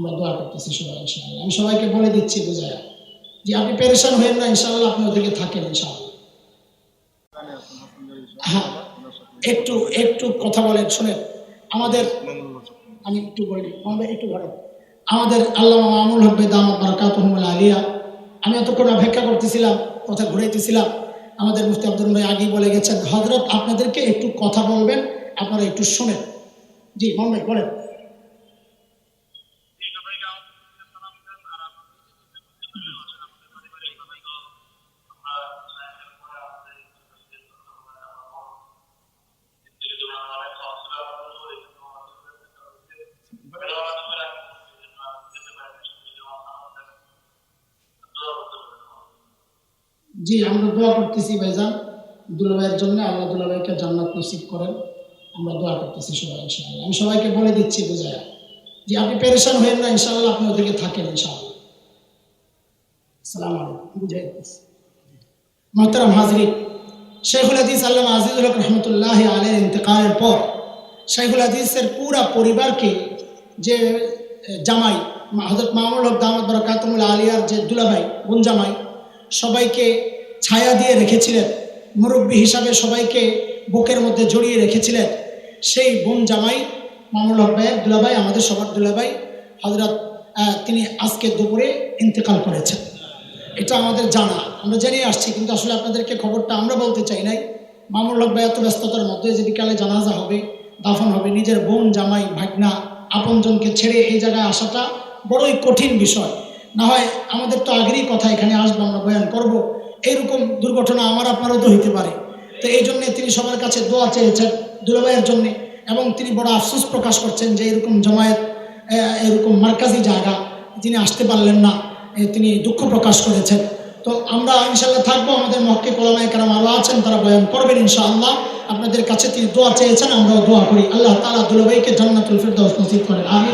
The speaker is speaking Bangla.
আমরা দোয়া করতেছি সবাই, ইনশাআল্লাহ। আমি সবাইকে বলে দিচ্ছি, বোঝায়, যে আপনি পেরেশান হবেন না, ইনশাআল্লাহ আপনি ওদেরকে থাকেন, ইনশাআল্লাহ। হ্যাঁ একটু একটু কথা বলেন, শুনেন। আমাদের, আমি একটু বলি, আমাদের একটু ঘরে আমাদের আল্লাহ মামুল হব্বে দামাত বারাকাত আলিয়া, আমি এতক্ষণ অপেক্ষা করতেছিলাম কথা ঘুরাইতেছিলাম। আমাদের মুফতি আব্দুল ভাই আগেই বলে গেছেন হজরত আপনাদেরকে একটু কথা বলবেন, আপনারা একটু শোনেন। জি মোহাম্মদ বলেন। জি, আমরা দোয়া করতেছি ভাইজান। দুলাভাইয়ের জন্য আল্লাহ দুলাভাইকে জান্নাত নসিব করেন। আমরা দোয়া করতেছি সবাই, ইনশাআল্লাহ। আমি সবাইকে বলে দিচ্ছি, বোঝায়। যে আপনি পেরেশান হবেন না, ইনশাআল্লাহ আপনি ওদিকে থাকেন, ইনশাআল্লাহ। সালাম আলাইকুম। বুঝাই হাজরিন শেখুল হাদিস আল্লাহ আজিজুল হক রহমতুল্লাহ আলের ইন্তেকালের পর শেখুল হাদিসের পুরা পরিবারকে যে জামাই হজরত মামুল হক দামদ বরকাতমুল আলিয়ার যে দুলাভাই, বোন জামাই সবাইকে ছায়া দিয়ে রেখেছিলেন। মুরব্বী হিসাবে সবাইকে বুকের মধ্যে জড়িয়ে রেখেছিলেন। সেই বোন জামাই মামুল হক ভাইয়ের দুলাভাই আমাদের সবার দুলাভাই হজরত তিনি আজকে দুপুরে ইন্তেকাল করেছেন। এটা আমাদের জানা। আমরা জেনে আসছি, কিন্তু আসলে আপনাদেরকে খবরটা আমরা বলতে চাই নাই। মামুল হক ভাই এত ব্যস্ততার মধ্যে যে বিকালে জানাজা হবে, দাফন হবে, নিজের বোন, জামাই, ভাগনা, আপনজনকে ছেড়ে এই জায়গায় আসাটা বড়ই কঠিন বিষয়। না হয় আমাদের তো আগেরই কথা এখানে আসব, আমরা বয়ান করব। এইরকম দুর্ঘটনা আমার, আপনারও তো হইতে পারে। তো এই জন্যে তিনি সবার কাছে দোয়া চেয়েছেন দুলাভাইয়ের জন্যে, এবং তিনি বড় আফসোস প্রকাশ করছেন যে এরকম জমায়েত এরকম মার্কাজি জায়গা তিনি আসতে পারলেন না তিনি দুঃখ প্রকাশ করেছেন। তো আমরা ইনশাল্লাহ থাকব, আমাদের মক্কে কোলামায় কারাম আরও আছেন, তারা বয়ান করবেন ইনশাআল্লাহ। আপনাদের কাছে তিনি দোয়া চেয়েছেন, আমরাও দোয়া করি। আল্লাহ তালা দুলাভাইকে জান্নাতুল ফিরদাউস নসিব করেন আমি